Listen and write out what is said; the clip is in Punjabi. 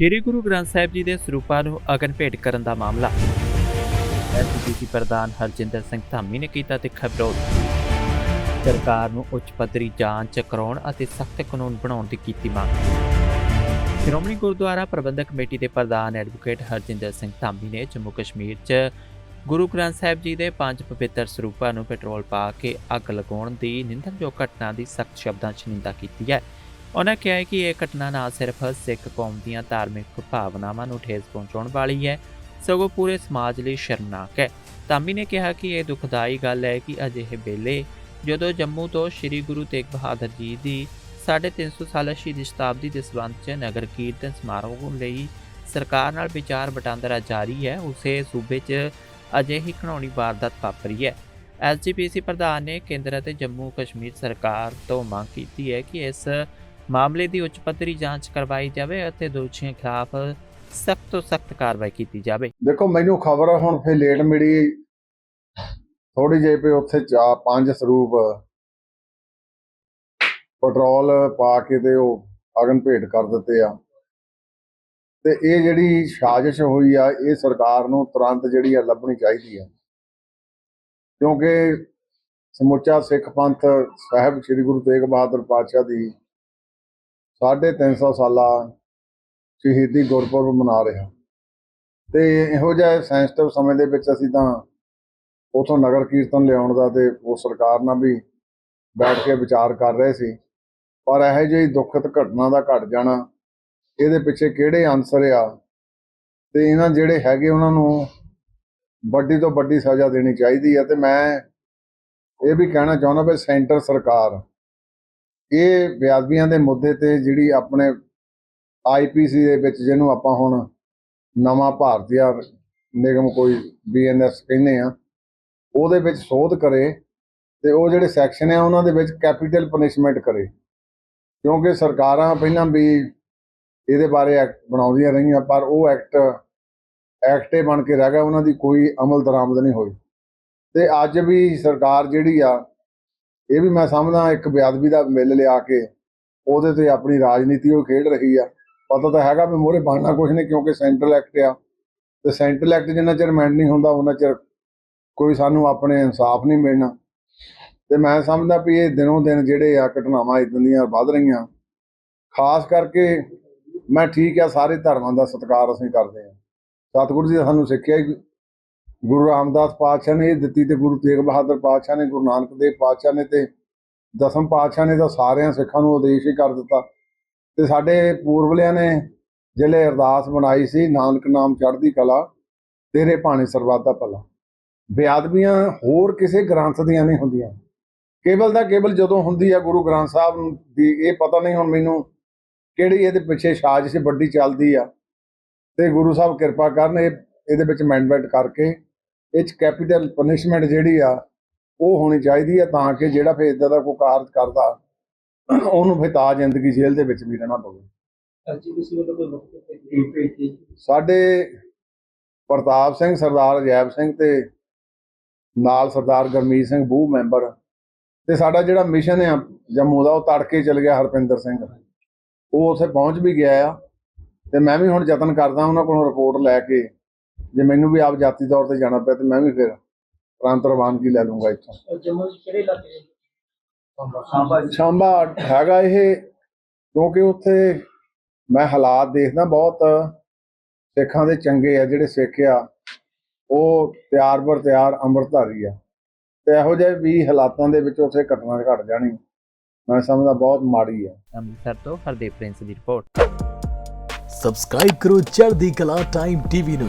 ਸ੍ਰੀ ਗੁਰੂ ਗ੍ਰੰਥ ਸਾਹਿਬ ਜੀ ਦੇ ਸਰੂਪਾਂ ਨੂੰ ਅਗਨ ਭੇਟ ਕਰਨ ਦਾ ਮਾਮਲਾ। ਐਸਜੀਪੀਸੀ ਪ੍ਰਧਾਨ ਹਰਜਿੰਦਰ ਸਿੰਘ ਧਾਮੀ ਨੇ ਕੀਤਾ ਤਿੱਖਾ ਵਿਰੋਧ। ਸਰਕਾਰ ਨੂੰ ਉੱਚ ਪੱਧਰੀ ਜਾਂਚ, ਕਰਾਉਣ ਅਤੇ ਸਖਤ ਕਾਨੂੰਨ ਬਣਾਉਣ ਦੀ ਕੀਤੀ ਮੰਗ। ਸ਼੍ਰੋਮਣੀ ਗੁਰਦੁਆਰਾ ਪ੍ਰਬੰਧਕ ਕਮੇਟੀ ਦੇ ਪ੍ਰਧਾਨ ਐਡਵੋਕੇਟ ਹਰਜਿੰਦਰ ਸਿੰਘ ਧਾਮੀ ਨੇ ਜੰਮੂ ਕਸ਼ਮੀਰ 'ਚ ਗੁਰੂ ਗ੍ਰੰਥ ਸਾਹਿਬ ਜੀ ਦੇ ਪੰਜ ਪਵਿੱਤਰ ਸਰੂਪਾਂ ਨੂੰ ਪੈਟਰੋਲ ਪਾ ਕੇ ਅੱਗ ਲਗਾਉਣ ਦੀ ਨਿੰਦਣਯੋਗ ਘਟਨਾ ਦੀ ਸਖਤ ਸ਼ਬਦਾਂ 'ਚ ਨਿੰਦਾ ਕੀਤੀ ਹੈ। ਉਹਨਾਂ ਕਿਹਾ ਕਿ ਇਹ ਘਟਨਾ ਨਾ ਸਿਰਫ ਸਿੱਖ ਕੌਮ ਦੀਆਂ ਧਾਰਮਿਕ ਭਾਵਨਾਵਾਂ ਨੂੰ ਠੇਸ ਪਹੁੰਚਾਉਣ ਵਾਲੀ ਹੈ, ਸਗੋਂ ਪੂਰੇ ਸਮਾਜ ਲਈ ਸ਼ਰਮਨਾਕ ਹੈ। ਧਾਮੀ ਨੇ ਕਿਹਾ ਕਿ ਇਹ ਦੁਖਦਾਈ ਗੱਲ ਹੈ ਕਿ ਅਜਿਹੇ ਵੇਲੇ ਜਦੋਂ ਜੰਮੂ ਤੋਂ ਸ੍ਰੀ ਗੁਰੂ ਤੇਗ ਬਹਾਦਰ ਜੀ ਦੀ 350 ਸਾਲਾ ਸ਼ਹੀਦੀ ਸ਼ਤਾਬਦੀ ਦੇ ਸਬੰਧ 'ਚ ਨਗਰ ਕੀਰਤਨ ਸਮਾਰੋਹ ਲਈ ਸਰਕਾਰ ਨਾਲ ਵਿਚਾਰ ਵਟਾਂਦਰਾ ਜਾਰੀ ਹੈ, ਉਸੇ ਸੂਬੇ 'ਚ ਅਜਿਹੀ ਘਿਨਾਉਣੀ ਵਾਰਦਾਤ ਵਾਪਰੀ ਹੈ। ਐਸਜੀਪੀਸੀ ਪ੍ਰਧਾਨ ਨੇ ਕੇਂਦਰ ਅਤੇ ਜੰਮੂ ਕਸ਼ਮੀਰ ਸਰਕਾਰ ਤੋਂ ਮੰਗ ਕੀਤੀ ਹੈ ਕਿ ਇਸ ਮਾਮਲੇ ਦੀ ਉੱਚ ਪੱਧਰੀ ਜਾਂਚ ਕਰਵਾਈ ਜਾਵੇ ਅਤੇ ਦੋਸ਼ੀਆਂ ਖਿਲਾਫ ਸਖਤ ਤੋਂ ਸਖਤ ਕਾਰਵਾਈ ਕੀਤੀ ਜਾਵੇ। ਦੇਖੋ, ਮੈਨੂੰ ਖਬਰ ਹੁਣ ਫੇ ਲੇਟ ਮਿਲੀ। ਥੋੜੀ ਜਿਹੀ ਪੇ ਉੱਥੇ ਚਾ, ਪੰਜ ਸਰੂਪ ਪੈਟਰੋਲ ਪਾ ਕੇ ਤੇ ਉਹ ਅਗਨ ਭੇਟ ਕਰ ਦਿੱਤੇ ਆ। ਤੇ ਇਹ ਜਿਹੜੀ ਸਾਜ਼ਿਸ਼ ਹੋਈ ਆ, ਇਹ ਸਰਕਾਰ ਨੂੰ ਤੁਰੰਤ ਜਿਹੜੀ ਆ ਲੱਭਣੀ ਚਾਹੀਦੀ ਆ। ਕਿਉਂਕਿ ਸਮੁੱਚਾ ਸਿੱਖ ਪੰਥ ਸਾਹਿਬ ਸ੍ਰੀ ਗੁਰੂ ਤੇਗ ਬਹਾਦਰ ਪਾਤਸ਼ਾਹ ਦੀ 350 ਸਾਲਾ ਸ਼ਹੀਦੀ ਗੁਰਪੁਰਬ ਮਨਾ ਰਿਹਾ। ਤੇ ਇਹੋ ਜਿਹੇ ਸੈਂਸਿਟਿਵ ਸਮੇਂ ਦੇ ਵਿੱਚ ਅਸੀਂ ਤਾਂ ਉਥੋਂ ਨਗਰ ਕੀਰਤਨ ਲਿਆਉਣ ਦਾ ਤੇ ਉਹ ਸਰਕਾਰ ਨਾਲ ਵੀ ਬੈਠ ਕੇ ਵਿਚਾਰ ਕਰ ਰਹੇ ਸੀ। ਪਰ ਇਹੋ ਜਿਹੀ ਦੁਖਤ ਘਟਨਾ ਦਾ ਘਟ ਜਾਣਾ, ਇਹਦੇ ਪਿੱਛੇ ਕਿਹੜੇ ਅਨਸਰ ਆ? ਤੇ ਇਹਨਾਂ ਜਿਹੜੇ ਹੈਗੇ ਉਹਨਾਂ ਨੂੰ ਵੱਡੀ ਤੋਂ ਵੱਡੀ ਸਜ਼ਾ ਦੇਣੀ ਚਾਹੀਦੀ ਹੈ ਤੇ ਮੈਂ ਇਹ ਵੀ ਕਹਿਣਾ ਚਾਹੁੰਦਾ ਵੀ ਸੈਂਟਰ ਸਰਕਾਰ ਇਹ ਵਿਆਦਬੀਆਂ ਦੇ ਮੁੱਦੇ ਤੇ ਜਿਹੜੀ ਆਪਣੇ ਆਈਪੀਸੀ ਦੇ ਵਿੱਚ ਜਿਹਨੂੰ ਆਪਾਂ ਹੁਣ ਨਵਾਂ ਭਾਰਤੀਆ ਨਿਗਮ ਕੋਈ ਬੀਐਨਐਸ ਕਹਿੰਦੇ ਆ, ਉਹਦੇ ਵਿੱਚ ਸੋਧ ਕਰੇ ਤੇ ਉਹ ਜਿਹੜੇ ਸੈਕਸ਼ਨ ਆ, ਉਹਨਾਂ ਦੇ ਵਿੱਚ ਕੈਪੀਟਲ ਪਨਿਸ਼ਮੈਂਟ ਕਰੇ। ਕਿਉਂਕਿ ਸਰਕਾਰਾਂ ਪਹਿਲਾਂ ਵੀ ਇਹਦੇ ਬਾਰੇ ਐਕਟ ਬਣਾਉਂਦੀਆਂ ਰਹੀਆਂ, ਪਰ ਉਹ ਐਕਟ, ਐਕਟੇ ਬਣ ਕੇ ਰਹਿ ਗਿਆ, ਉਹਨਾਂ ਦੀ ਕੋਈ ਅਮਲ ਦਰਾਮਦ ਨਹੀਂ ਹੋਈ। ਤੇ ਅੱਜ ਵੀ ਸਰਕਾਰ ਜਿਹੜੀ ਆ ਇਹ ਵੀ ਮੈਂ ਸਮਝਦਾ ਇੱਕ ਬੇਅਦਬੀ ਦਾ ਮਿਲ ਲਿਆ ਕੇ ਉਹਦੇ ਤੇ ਆਪਣੀ ਰਾਜਨੀਤੀ ਉਹ ਖੇਡ ਰਹੀ ਆ। ਪਤਾ ਤਾਂ ਹੈਗਾ ਵੀ ਮੋਰੇ ਬਣਨਾ ਕੁਝ ਨਹੀਂ ਕਿਉਂਕਿ ਸੈਂਟਰਲ ਐਕਟ ਆ। ਤੇ ਸੈਂਟਰਲ ਐਕਟ ਜਿੰਨਾ ਚਿਰ ਮੈਂਡ ਨਹੀਂ ਹੁੰਦਾ ਉਹਨਾਂ ਚਿਰ ਕੋਈ ਸਾਨੂੰ ਆਪਣੇ ਇਨਸਾਫ ਨਹੀਂ ਮਿਲਣਾ। ਤੇ ਮੈਂ ਸਮਝਦਾ ਵੀ ਇਹ ਦਿਨੋਂ ਦਿਨ ਜਿਹੜੇ ਆ ਘਟਨਾਵਾਂ ਇਦਾਂ ਦੀਆਂ ਵੱਧ ਰਹੀਆਂ। ਖਾਸ ਕਰਕੇ ਮੈਂ ਠੀਕ ਆ, ਸਾਰੇ ਧਰਮਾਂ ਦਾ ਸਤਿਕਾਰ ਅਸੀਂ ਕਰਦੇ ਹਾਂ ਸਤਿਗੁਰੂ ਜੀ ਨੇ ਸਾਨੂੰ ਸਿੱਖਿਆ ਹੀ ਗੁਰੂ ਰਾਮਦਾਸ ਪਾਤਸ਼ਾਹ ਨੇ ਇਹ ਦਿੱਤੀ ਤੇ ਗੁਰੂ ਤੇਗ ਬਹਾਦਰ ਪਾਤਸ਼ਾਹ ਨੇ, ਗੁਰੂ ਨਾਨਕ ਦੇਵ ਪਾਤਸ਼ਾਹ ਨੇ ਤੇ ਦਸਮ ਪਾਤਸ਼ਾਹ ਨੇ ਤਾਂ ਸਾਰਿਆਂ ਸਿੱਖਾਂ ਨੂੰ ਉਦੇਸ਼ ਹੀ ਕਰ ਦਿੱਤਾ। ਤੇ ਸਾਡੇ ਪੂਰਵਲਿਆਂ ਨੇ ਜਿਹੜੇ ਅਰਦਾਸ ਬਣਾਈ ਸੀ, ਨਾਨਕ ਨਾਮ ਚੜ੍ਹਦੀ ਕਲਾ, ਤੇਰੇ ਭਾਣੇ ਸਰਬੱਤ ਦਾ ਭਲਾ। ਬੇਅਦਬੀਆਂ ਹੋਰ ਕਿਸੇ ਗ੍ਰੰਥ ਦੀਆਂ ਨਹੀਂ ਹੁੰਦੀਆਂ। ਕੇਵਲ ਦਾ ਕੇਵਲ ਜਦੋਂ ਹੁੰਦੀ ਆ ਗੁਰੂ ਗ੍ਰੰਥ ਸਾਹਿਬ ਦੀ ਇਹ ਪਤਾ ਨਹੀਂ ਹੁਣ ਮੈਨੂੰ ਕਿਹੜੀ ਇਹਦੇ ਪਿੱਛੇ ਸਾਜ਼ਿਸ਼ ਵੱਡੀ ਚੱਲਦੀ ਆ। ਤੇ ਗੁਰੂ ਸਾਹਿਬ ਕਿਰਪਾ ਕਰਨ ਇਹ ਇਹਦੇ ਵਿੱਚ ਮੈਂਡਮੈਂਟ ਕਰਕੇ ਇਹ ਚ ਕੈਪੀਟਲ ਪਨਿਸ਼ਮੈਂਟ ਜਿਹੜੀ ਆ ਉਹ ਹੋਣੀ ਚਾਹੀਦੀ ਆ ਤਾਂ ਕਿ ਜਿਹੜਾ ਫੇਰ ਇਦਾਂ ਦਾ ਕੋਈ ਕਾਰਜ ਕਰਦਾ ਉਹਨੂੰ ਫੇਰ ਤਾਂ ਜ਼ਿੰਦਗੀ ਜੇਲ੍ਹ ਦੇ ਵਿੱਚ ਵੀ ਰਹਿਣਾ ਪਵੇ। ਸਾਡੇ ਪ੍ਰਤਾਪ ਸਿੰਘ ਸਰਦਾਰ ਅਜੈਬ ਸਿੰਘ ਤੇ ਨਾਲ ਸਰਦਾਰ ਗਰਮੀਤ ਸਿੰਘ ਬੂਹ ਮੈਂਬਰ ਤੇ ਸਾਡਾ ਜਿਹੜਾ ਮਿਸ਼ਨ ਆ ਜੰਮੂ ਦਾ ਉਹ ਤੜਕੇ ਚਲ ਗਿਆ ਹਰਪਿੰਦਰ ਸਿੰਘ। ਉਹ ਉੱਥੇ ਪਹੁੰਚ ਵੀ ਗਿਆ ਆ ਤੇ ਮੈਂ ਵੀ ਹੁਣ ਯਤਨ ਕਰਦਾ ਉਹਨਾਂ ਕੋਲੋਂ ਰਿਪੋਰਟ ਲੈ ਕੇ ਜੇ ਮੈਨੂੰ ਵੀ ਆਪ ਜਾਤੀ ਤੌਰ ਤੇ ਜਾਣਾ ਪਿਆ ਤੇ ਮੈਂ ਵੀ ਫਿਰ ਪ੍ਰਾਂਤ ਰਵਾਨਗੀ ਲੈ ਲੂੰਗਾ ਇੱਥੋਂ। ਜੰਮੂ ਕਿਹੜੇ ਇਲਾਕੇ ਹੈਗਾ ਇਹ ਕਿਉਂਕਿ ਉੱਥੇ ਮੈਂ ਹਾਲਾਤ ਦੇਖਦਾ ਬਹੁਤ। ਸਿੱਖਾਂ ਦੇ ਚੰਗੇ ਆ ਜਿਹੜੇ ਸਿੱਖ ਆ ਉਹ ਤਿਆਰ ਬਰ ਤਿਆਰ ਅੰਮ੍ਰਿਤਧਾਰੀ ਆ। ਤੇ ਇਹੋ ਜਿਹੇ ਵੀ ਹਾਲਾਤਾਂ ਦੇ ਵਿੱਚ ਉੱਥੇ ਘਟਨਾ ਘਟ ਜਾਣੀ। ਮੈਂ ਸਮਝਦਾ ਬਹੁਤ ਮਾੜੀ ਆ। ਅੰਮ੍ਰਿਤਸਰ ਤੋਂ ਹਰਦੀਪ ਪ੍ਰਿੰਸ ਦੀ ਰਿਪੋਰਟ। ਸਬਸਕ੍ਰਾਈਬ ਕਰੋ ਚੜ੍ਹਦੀ ਕਲਾ ਟਾਈਮ ਟੀਵੀ ਨੂੰ।